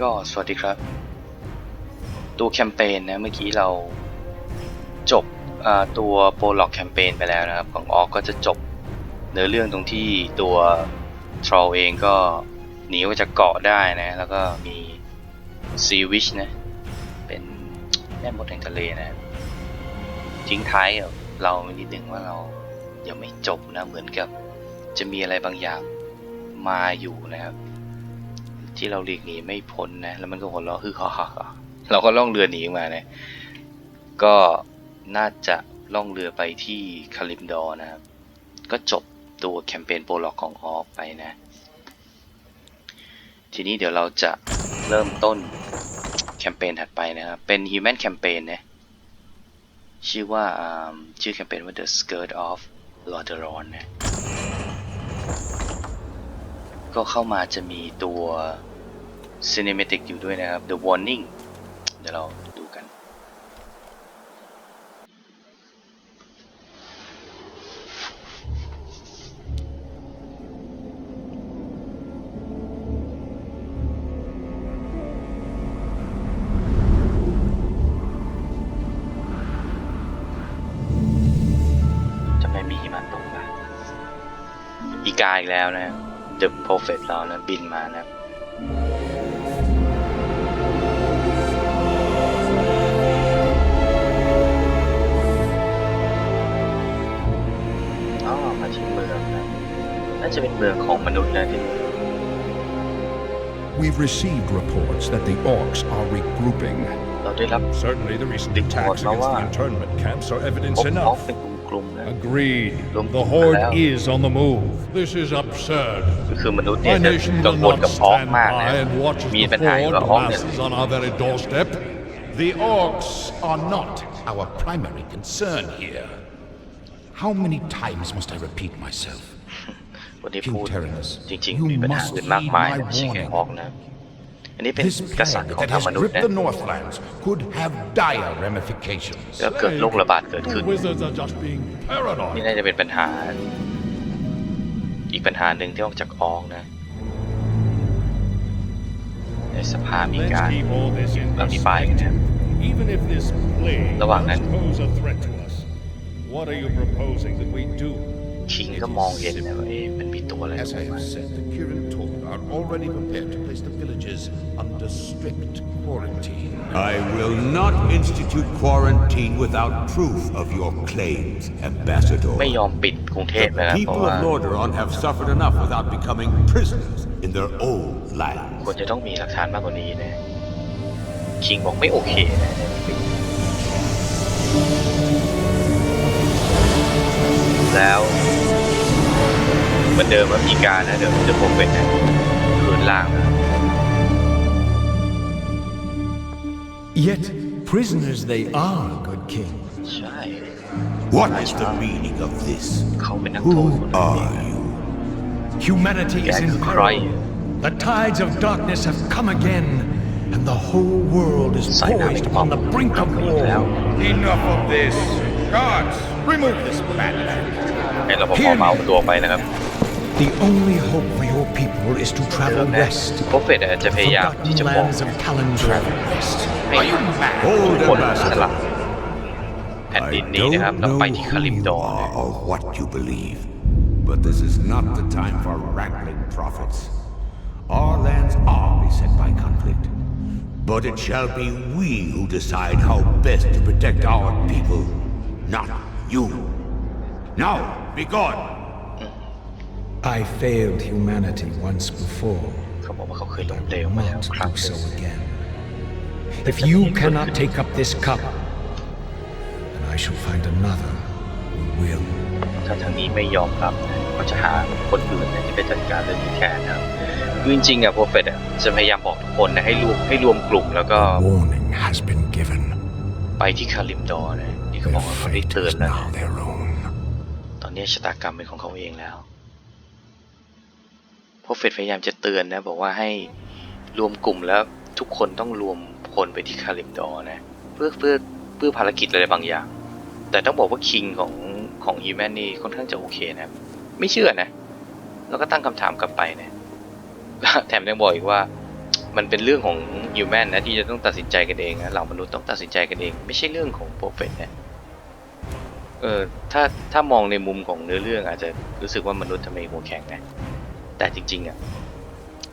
ก็สวัสดีครับ ตัวแคมเปญนะเมื่อกี้เราจบตัวโปรล็อกแคมเปญไปแล้วนะครับ ของออกก็จะจบเนื้อเรื่องตรงที่ตัวทรอลเองก็หนีออกจากเกาะได้นะ แล้วก็มีซีวิชนะ เป็นแม่มดแห่งทะเลนะทิ้งท้ายเราไว้นิดนึงว่าเรายังไม่จบนะเหมือนกับจะมีอะไรบางอย่างมาอยู่นะครับ ที่เราหลีกหนีไม่พ้นนะ แล้วมันก็หัวเราะคือฮ่าฮ่ฮ่าเราก็ล่องเรือหนีมานะ ก็น่าจะล่องเรือไปที่คาลิมดอร์นะครับ ก็จบตัวแคมเปญโปรล็อกของออกไปนะ ทีนี้เดี๋ยวเราจะเริ่มต้นแคมเปญถัดไปนะครับ เป็น Human Campaign นะ ชื่อว่าชื่อแคมเปญว่า The Skirt of Lordaeron นะ ก็เข้ามาจะมีตัว Cinematic อยู่ด้วยนะครับ The Warning เดี๋ยวเราดูกัน จะไม่มีหิมะตกนะอีกาอีกแล้วนะ The Prophet เรานะบินมานะ อ๋อ มาที่เมืองนะ น่าจะเป็นเมืองของมนุษย์นะที่ We've received reports that the orcs are regrouping. เราได้รับ Certainly, the recent Big attacks Lord, against the Noah. internment camps are พ evidence บพบ enough. เป็นกลุ่มๆนะ Agreed. Lum- The horde Hello. is on the move. This is absurd. ก็คือมนุษย์เนี่ย My จะ nation กัง will วล not กับออก stand มากนะ by and watch as มี the ปัญหาอยู่ horde กับออกเนี่ย masses on our very doorstep. The orcs are not our primary concern here. How many times must I repeat myself? วันนี้พูด Tyrannus, จริง you ๆมีปัญหา must อื่นมากมาย heed นะ my ไม่ใช่แค่ warning. ออกนะอันนี้เป็น This กษัตริย์ plague ของ that ทาง has มนุษย์ gripped นะ the Northlands could have dire ramifications. แล้วเกิดโรคระบาดเกิดขึ้น The wizards are just being นี่ paranoid. น่าจะเป็นปัญหา อีกปัญหาหนึ่งที่ออกจากออกนะ ในสภามีการ Let's keep all this in อภิปรายกันนะ perspective. Even if this plague ระหว่างนั้น what are you proposing that we do? คิงก็มองเห็นนะว่าเอ๊ะมันมีตัวอะไร As I have said, the Kirin Tor are already prepared to place the villages under strict quarantine. I will not institute quarantine without proof of your claims, Ambassador. ไม่ยอมปิดกรุงเทพ The นะครับเพราะ people ว่า of Lordaeron have suffered enough without becoming prisoners in their own ควร land. จะต้องมีหลักฐานมากกว่านี้นะ คิงบอกไม่โอเคนะ แล้วเหมือนเดิมว่าอีกานะเดี๋ยวจะพบเป็นนะคืนล่างนะ Yet prisoners they are, good king. ใช่ What is the meaning of this? เขาเป็นนักโทษ Who are you? Humanity is in Gag peril. cry. The tides of darkness have come again, and the whole world is Sign up. poised upon the brink of Now. war. Enough of this. Guards, remove this madman. ให้เราพอเมาส์ตัวไปนะครับ The only hope for your people is to เดิ travel มนะ west. โปรเฟตจะพยายามที่ Forgotten จะบอก lands of Kalimdor west. ให้ทุก Hold คนส Ambassador. ละแผ่นดิน I นี้นะครับ don't แล้ว know ไปที่คา who ลิม you ดอร์นะ are or what you believe, but this is not the time for wrangling prophets. Our lands are beset by conflict, but it shall be we who decide how best to protect our people, Not you. Now, be gone. I failed humanity once before. เขาบอกว่าเขาเคยล้ม I เหลว will มาแล้ว not ครั้ง do หนึ่ so ง again. If you cannot take up this cup, then I shall find another who will. ถ้าทางนี้ไม่ยอมรับนะก็จะหาคนอื่นนะที่ไปจัดการเรื่องนี้แทนนะครับคือจริงๆอะโปรเฟตอะจะพยายามบอกทุกคนนะให้รวมให้รวมกลุ่มแล้วก็ Warning has been given. ไปที่คาลิมดอร์นะ นี่เขาบ Their อกว่าเขาได้ fate เตือน is แล้ว now their own. ตอนนี้ชะตากรรมเป็นของเขาเองแล้วโปรเฟตพยายามจะเตือนนะ บอกว่าให้รวมกลุ่มแล้วทุกคนต้องรวมพลไปที่คาลิมดอร์นะ เพื่อเพื่อเพื่อภารกิจอะไรบางอย่าง แต่ต้องบอกว่าคิงของของฮีแมนนี่ค่อนข้างจะโอเคนะ ไม่เชื่อนะ แล้วก็ตั้งคำถามกลับไปนะแถมยังบอกอีกว่ามันเป็นเรื่องของฮิวแมนนะที่จะต้องตัดสินใจกันเองนะเหล่ามนุษย์ต้องตัดสินใจกันเอง ไม่ใช่เรื่องของโปรเฟตนะ เออถ้าถ้ามองในมุมของเนื้อเรื่องอาจจะรู้สึกว่ามนุษย์ทำไมหัวแข็งนะแต่จริงๆอะ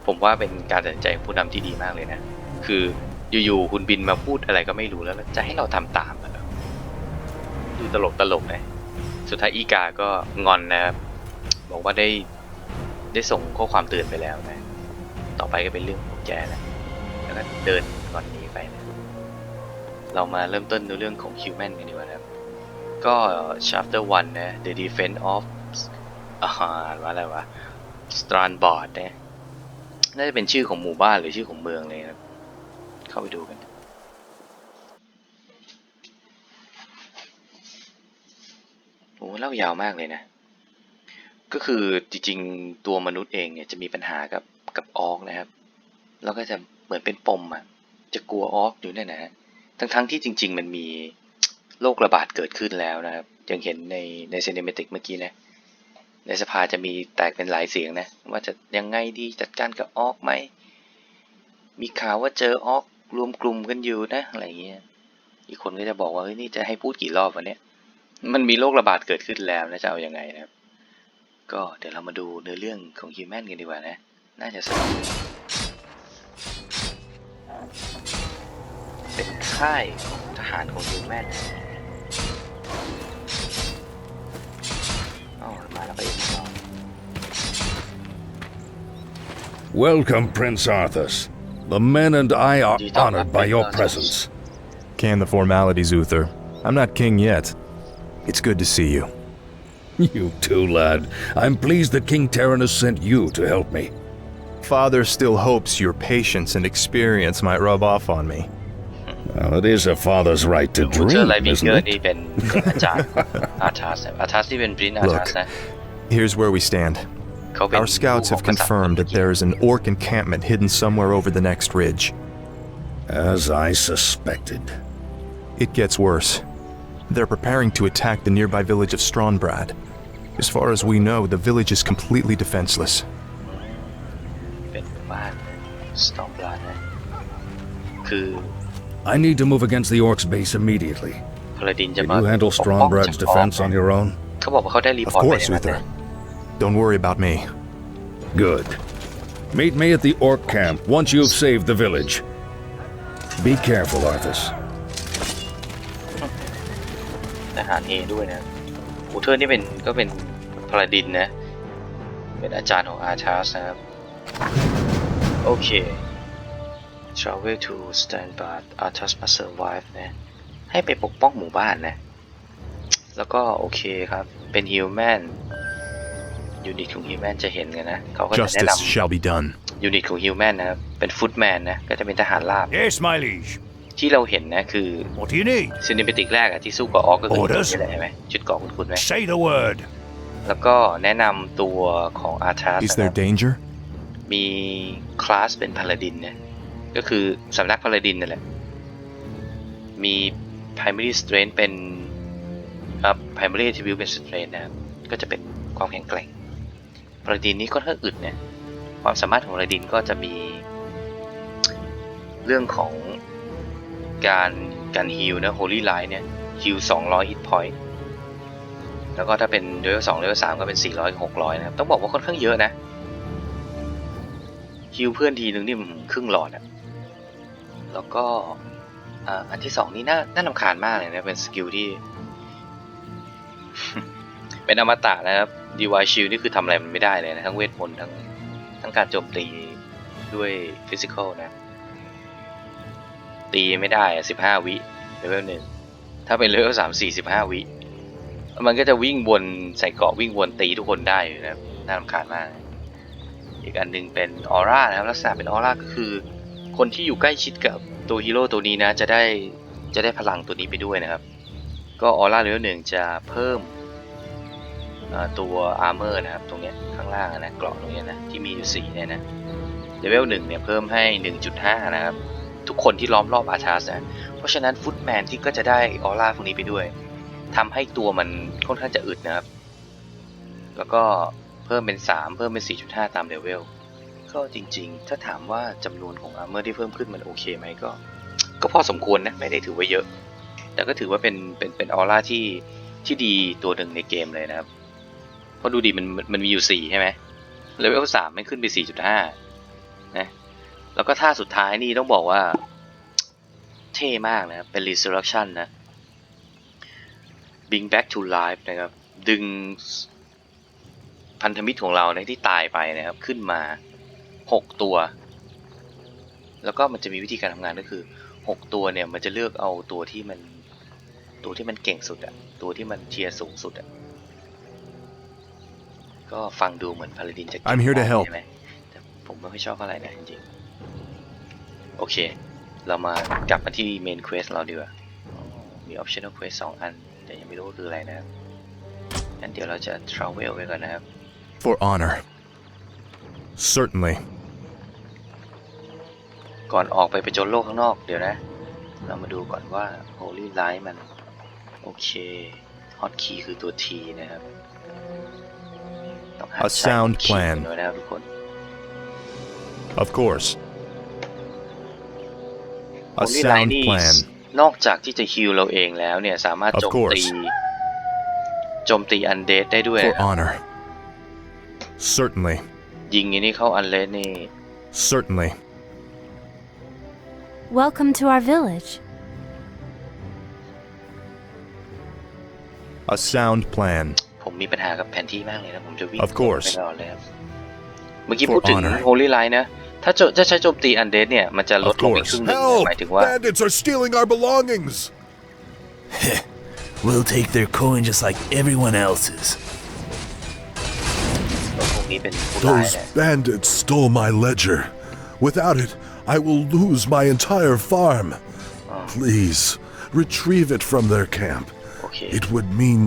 ผมว่าเป็นการตัดสินใจของผู้นำที่ดีมากเลยนะ คืออยู่ๆคุณบินมาพูดอะไรก็ไม่รู้แล้ว จะให้เราทำตามอะเหรดูตลกตลกนะสุดท้ายอีกาก็งอนนะครับ บอกว่าได้ได้ส่งข้อความเตือนไปแล้วนะ ต่อไปก็เป็นเรื่องของแกนะแล้วก็เดินก่อนหนีไปนะ เรามาเริ่มต้นในเรื่องของ Human กันดีกว่านะครับ ก็ chapter 1 นะ The Defense of อ่าว่าอะไรวะ Strandbord นะน่าจะเป็นชื่อของหมู่บ้านหรือชื่อของเมืองเลยนะครับเข้าไปดูกัน โอ้เล่ายาวมากเลยนะ ก็คือจริงๆ ตัวมนุษย์เองเนี่ยจะมีปัญหากับกับออกนะครับ แล้วก็จะเหมือนเป็นปมอะจะกลัวออกอยู่เนี่ยนะฮะทั้งๆที่จริง ๆ มันมี โรคระบาดเกิดขึ้นแล้วนะครับย่างเห็นในในซีนิเมติกเมื่อกี้นะในสภาจะมีแตกเป็นหลายเสียงนะว่าจะยังไงดีจัดการกับออกไหมมีข่าวว่าเจอออกรวมกลุ่มกันอยู่นะอะไรเงี้ยอีกคนก็จะบอกว่าเฮ้ยนี่จะให้พูดกี่รอบวะเนี่ยมันมีโรคระบาดเกิดขึ้นแล้วนะจะเอาอยัางไงนะครับ ก็เดี๋ยวเรามาดูเนื้อเรื่องของฮิวแมนกันดีกว่านะ น่าจะสนุกเป็นค่ายของทหารของฮิวแมน Welcome, Prince Arthas. The men and I are honored by your presence. Can the formalities, Uther. I'm not king yet. It's good to see you. You too, lad. I'm pleased that King Terran has sent you to help me. Father still hopes your patience and experience might rub off on me. Well, it is a father's right to dream, isn't it? Look, Here's where we stand. Our scouts have confirmed that there is an orc encampment hidden somewhere over the next ridge. As I suspected. It gets worse. They're preparing to attack the nearby village of Stronbrad. As far as we know, the village is completely defenseless. I need to move against the orcs' base immediately. พลดินจะ Can มา you handle ปกป้อง Strongbrad's จากออก defense on your own? เขาบอกว่าเขาได้รี Of พอร์ตไป course, อย่างนั้น Uther. นะ Don't worry about me. Good. Meet me at the orc camp once you've saved the village. Be careful, Arthas. ทหารเอด้วยนะอูเทอร์นี่เป็นก็เป็นพลดินนะ เป็นอาจารย์ของอาร์ทัสนะครับ โอเค travel to Stanbad Arthas must survive นะ ให้ไปปกป้องหมู่บ้านนะ แล้วก็โอเคครับ เป็นฮิวแมนยูนิตของฮิวแมนจะเห็นกันนะ เขาก็จะแนะ Justice นำ shall be done. ยูนิตของฮิวแมนนะครับ เป็นฟุตแมนนะ ก็จะเป็นทหารราบ Yes, my liege. ที่เราเห็นนะคือ What do you need? ซินิเมติกแรกอะที่สู้กับออกก็คือ Orders นี่แหละใช่ไหมชุดเกราะคุณคุณไหม Say the word. แล้วก็แนะนำตัวของอาร์ทัส Is there danger? มีคลาสเป็นพาลาดินเนี่ยก็คือสำนักพาลาดินนั่นแหละ มี primary strength เป็นครับ primary attribute เป็น strength นะครับ ก็จะเป็นความแข็งแกร่งพาลาดินนี้ก็ถ้างอึดเนี่ยความสามารถของพาลาดินก็จะมี เรื่องของการการฮิลนะ holy light เนี่ยฮิล200 hit point แล้วก็ถ้าเป็นเลเวล2เลเวล3ก็เป็น 400 600 นะครับ ต้องบอกว่าค่อนข้างเยอะนะฮิวเพื่อนทีนึงนี่มันครึ่งหลอดอะแล้วก็ อันที่สองนี่น่าน่าลำคาญมากเลยนะ เป็นสกิลที่ เป็นอมตะนะครับดีวายชิลนี่คือทำอะไรมันไม่ได้เลยนะ ทั้งเวทมนต์ทั้งทั้งการโจมตีด้วยฟิสิกอลนะ ตีไม่ได้สิบห้าวิเลเวลหนึ่งถ้าเป็นเลเวลสามสี่สิบห้าวิมันก็จะวิ่งวนใส่เกาะวิ่งวนตีทุกคนได้อยู่นะน่ารำคาญมาก อีกอันหนึ่งเป็นออร่านะครับลักษณะเป็นออร่าก็คือ คนที่อยู่ใกล้ชิดกับตัวฮีโร่ตัวนี้นะจะได้จะได้พลังตัวนี้ไปด้วยนะครับ ก็ออร่าเลเวลหนึ่งจะเพิ่มตัวอาร์เมอร์นะครับ ตรงนี้ข้างล่างนะเกราะตรงนี้นะที่มีอยู่สี่เนี่ยนะเลเวลหนึ่งเนี่ยเพิ่มให้ 1.5 นะครับ ทุกคนที่ล้อมรอบอาชาสนะเพราะฉะนั้นฟุตแมนที่ก็จะได้ออร่าพวกนี้ไปด้วยทำให้ตัวมันค่อนข้างจะอึดนะครับ แล้วก็เพิ่มเป็น 3 เพิ่มเป็น 4.5 ตามเลเวล ก็จริง ๆ ถ้าถามว่าจำนวนของอาร์เมอร์ที่เพิ่มขึ้นมันโอเคไหมก็ ก็พอสมควรนะไม่ได้ถือว่าเยอะ แต่ก็ถือว่าเป็นเป็นเป็นออร่าที่ที่ดีตัวหนึ่งในเกมเลยนะครับ เพราะดูดีมันมันมีอยู่สี่ใช่ไหมเลเวลสามมันขึ้นไปสี่จุดห้านะ แล้วก็ท่าสุดท้ายนี่ต้องบอกว่า เท่มากนะเป็น resurrection นะ bring back to life นะครับ ดึงพันธมิตรของเราในที่ตายไปนะครับ ขึ้นมา หกตัว แล้วก็มันจะมีวิธีการทำงานก็คือหกตัวเนี่ยมันจะเลือกเอาตัวที่มันตัวที่มันเก่งสุดอะตัวที่มันเทียร์สูงสุดอะก็ฟังดูเหมือนพาลาดินจะเก่ง I'm here to มาก help ใช่ไหมแต่ผมไม่ค่อยชอบอะไรนะจริงๆ โอเค เรามากลับมาที่เมนเควสเราดีกว่าอ๋อมี optional quest สองอัน แต่ยังไม่รู้ว่าคืออะไรนะครับงั้นเดี๋ยวเราจะ travel ไปก่อนนะครับ For honor. Certainly. ก่อนออกไปไปจนโลกข้างนอกเดี๋ยวนะ เรามาดูก่อนว่า Holy Light มัน โอเค Hotkey คือตัว T นะครับ ต้องหัด A ใช้ sound hotkey plan กันด้วยนะครับทุกคน Of course. A Holy Light sound นี่ plan. นอกจากที่จะฮิลเราเองแล้วเนี่ย สามารถ Of โจม course ตีโจมตีอันเดดได้ด้วย For นะครับ honor. Certainly. ยิงอันนี้เข้าอันเลดนี่ Certainly. Welcome to our village. A sound plan. ผมมีปัญหากับแผนที่มากเลยนะ ผมจะวิ่ง Of course ไปตลอดเลยครับ เมื่อกี้ For พูดถึง honor Holy Light นะ ถ้าจะจะใช้โจมตีอันเดดเนี่ย มันจะลด Of ลงไป course ครึ่งหนึงนะ Help! หมายถึงว่า Bandits are stealing our belongings! We'll take their coin just like everyone else's. พวกนี้เป็นผู้ร้าย Those นะ bandits stole my ledger. Without it, I will lose my entire farm. Please, retrieve it from their camp. โอเค It would mean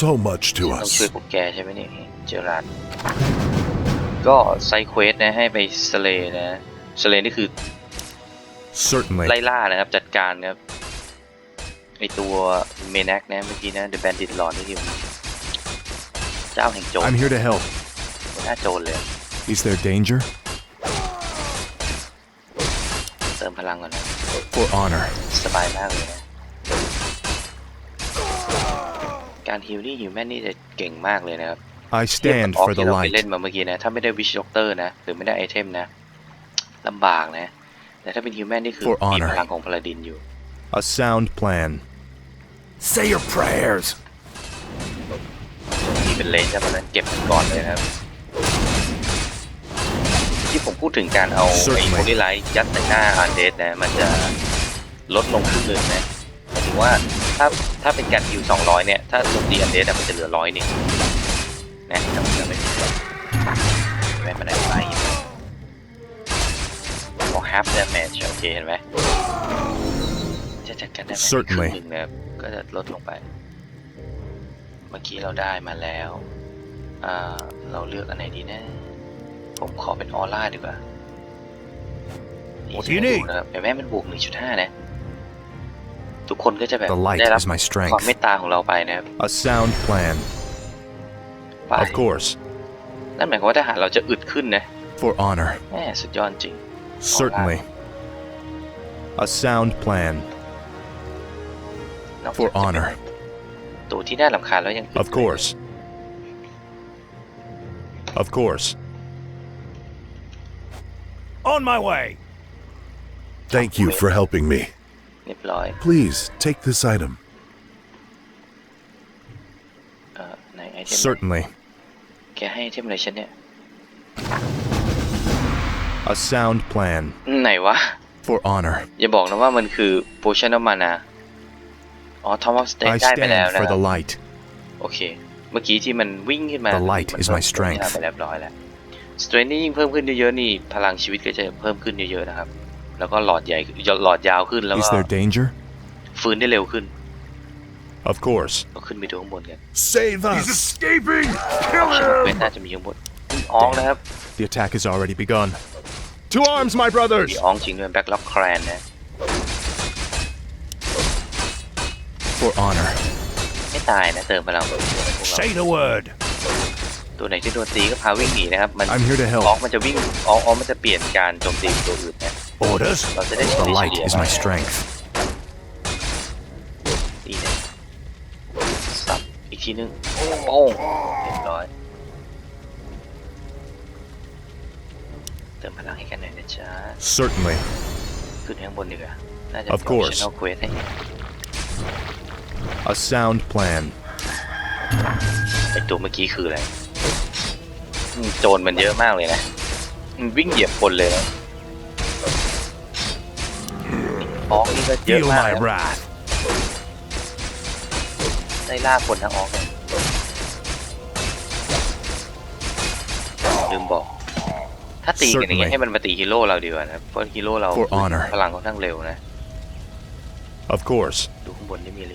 so much to ต้องช่วย us. พวกแกใช่ไหมเนี่ยเจอราดก็ไซเควสนะให้ไปสเลนะสเลนี่คือ Certainly. ไล่ล่านะครับ จัดการนะครับไอตัวเมนักนะเมื่อกี้นะ The Bandit Lord นี่คือเจ้าแห่งโจร I'm here to help. หัวหน้าโจรเลย Is there danger? ลังก่อนนะ For honor. สบายมากเลยนะ การฮิลนี่ฮิวแมนนี่จะเก่งมากเลยนะครับ I เทียบ stand กับออก for the ที่เราไป light. เล่นมาเมื่อกี้นะ ถ้าไม่ได้วิชด็อกเตอร์นะ หรือไม่ได้ไอเทมนะลำบากนะ แต่ถ้าเป็นฮิวแมนนี่คือ For มี honor พลังของพลาดินอยู่ A sound plan. Say your prayers. นี่เป็นเลนส์เพราะฉะนั้นเก็บมันก่อนเลยนะครับ ที่ผมพูดถึงการเอาไอ้ Certainly โพลีไลท์ยัดใส่หน้าอันเดสนะ มันจะลดลงครึ่งหนึงนะหมายถึงว่าถ้าถ้าเป็นการฮิว200 เนี่ย ถ้าโจมตีอันเดสมันจะเหลือร้อยนึงนะถ้ามันจะไม่ผิดไม่เป็นไรไปบอก half damage โอเคเห็นไหมจะจัดการได้ไหมครึ่ Certainly งหนึงนะครับก็จะลดลงไป เมื่อกี้เราได้มาแล้วอ่าเราเลือกอันไหนดีนะ ผมขอเป็นออร่าดีกว่า What do you need? นะครับแต่แม่มันบวก1.5นะ ทุกคนก็จะแบบ The light ได้รับ is my ความ strength. เมตตาของเราไปนะครับ A sound plan. ไป Of course. นั่นหมายความว่าทหารเราจะอึดขึ้นนะ For honor. แม่สุดยอดจริง Certainly. A sound plan. นอกจาก For จะเป็น honor. ตัวที่น่าลำคาญแล้วยังอึด Of course. Of course. On my way. Thank you for helping me. เรียบร้อย Please, take this item. เอ่อในไอเทม Certainly. แกให้ไอเทมอะไรฉันเนี่ย A sound plan. ไหนวะ For honor. อย่าบอกนะว่ามันคือ potion of mana อ๋อ Tom of State I ได้ไปแล้ว stand นะค for รับ the light. โอเค เมื่อกี้ที่มันวิ่งขึ้นมา The light น is เพิ่ my ม strength ไปเรียบร้อยแล้ว Strength นี่ยิ่งเพิ่มขึ้นเยอะๆนี่พลังชีวิตก็จะเพิ่มขึ้นเยอะๆนะครับ แล้วก็หลอดใหญ่หลอดยาวขึ้นแล้ว Is ก็ there danger? ฟื้นได้เร็วขึ้น Of course. ก็ขึ้นไปดูข้างบนกัน Save us! escaping. เวทน่าจะมีข้างบนมีอองนะครับ The attack has already begun. To arms, my brothers! มีอองจริงด้วยแบ็กล็อกแครนนะ For honor. ไม่ตายนะเติมพลังไปพวกเรา Say the word. ตัวไหนที่โดนตีก็พาวิ่งหนีนะครับ มัน I'm here to อ help. อกมันจะวิ่งออกออกมันจะเปลี่ยนการโจมตีตัวอื่นนะ Orders? เราจะได้ The เฉลี่ light ย is my strength. ตีเนี่ยสับอีกทีนึงโป้งเรียบร้อย เติมพลังให้กันหน่อยนะจ๊ะ Certainly. ขึ้นข้างบนดีกว่า น่าจะ Of course. Channel Quest ให้ A sound plan. ไอตัวเมื่อกี้คืออะไรอืม โจรมันเยอะมากเลยนะ มันวิ่งเหยียบคนเลยนะออกนี่ก็เยอะ Feel มาก my นะ wrath. ได้ล่าคนทั้งออกเลยลืมบอก ถ้าตีกันอย่างเงี้ย Certainly. ให้มันมาตีฮีโร่เราดีกว่านะเพราะฮีโร่เรา For honor. พลังค่อนข้างเร็วนะ Of course. ดูข้างบนได้มีอะไร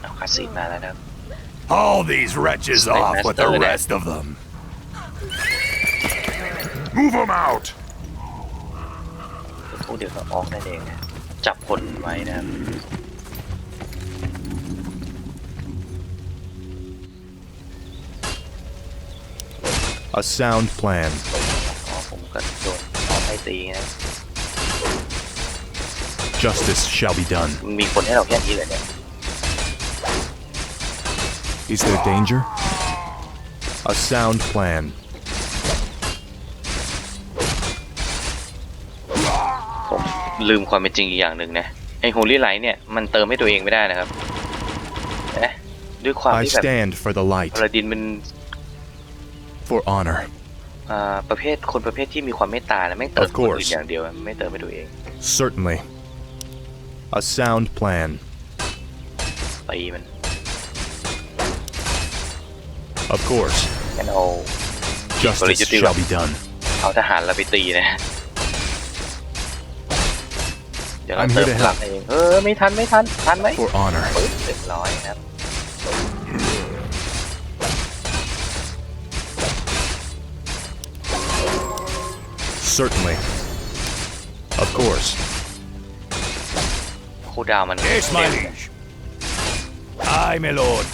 เอาคาสีมาแล้วนะครับ All these wretches Snake off with the Master, rest of them. Move them out! พวกเดียวกับออกนั่นเองนะจับคนไว้นะครับ A sound plan. อ๋อผมก็โดนออกให้ตีนะ Justice shall be done. มันมีคนให้เราแค่นี้เลยเนี่ย Is there danger? A sound plan. ผมลืมความเป็นจริงอีกอย่างหนึ่งนะ ไอ้โฮลี่ไลท์เนี่ย มันเติมให้ตัวเองไม่ได้นะครับนะด้วยความ I ที่แบบ stand for the light. พลาดินมัน For honor. อ่าประเภทคนประเภทที่มีความเมตตานะไม่งเติม Of คนอื่น course. อย่างเดียวไม่เติมให้ตัวเอง Certainly. A sound plan. ตีมัน Of course. งั้นเอา Justice Political. shall be done. เอาทหารเราไปตีนะ เดี๋ยวเรา I'm เติม here to พลังเองเออไม่ทันไม่ทันทันไหม For honor. ปึ๊บเรียบร้อยครับ Certainly. Of course. คูลดาวน์มัน Yes, my เร็ว liege. Aye, my lord.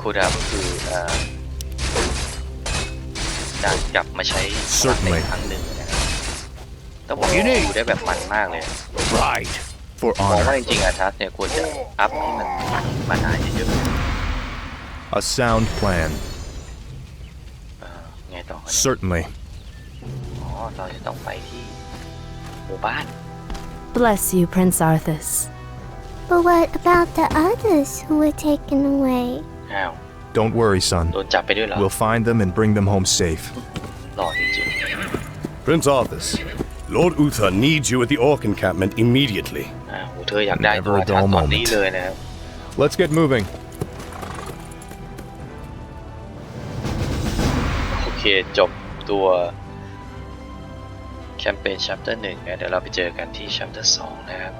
คูลดาวน์ก็คือเอ่อ การกลับมาใช้พลัง Certainly. ในครั้งหนึ่งนะครับต้องบอกว่า You need- ดูได้แบบมันมากเลย Right. For มองว่า honor. จริงๆอาทัสเนี่ยควรจะอัพให้มันมานาเยอะ A sound plan. ๆเอ่อไงต่อครับ Certainly. อ๋อเราจะต้องไปที่หมู่บ้าน Bless you, Prince Arthas. But what about the others who were taken away? อ้าว Don't worry, son. โดนจับไปด้วยเหรอ We'll find them and bring them home safe. หล่อจริง Prince Arthas, Lord Uther needs you at the Orc encampment immediately. ๆอ่าโหเธออยากได้ Never ตัว a อาทัส dull ตอนนี้ moment. เลยนะครับ Let's get moving. โอเค จบตัวแคมเปญ chapter 1นะเดี๋ยวเราไปเจอกันที่ chapter 2 นะครับ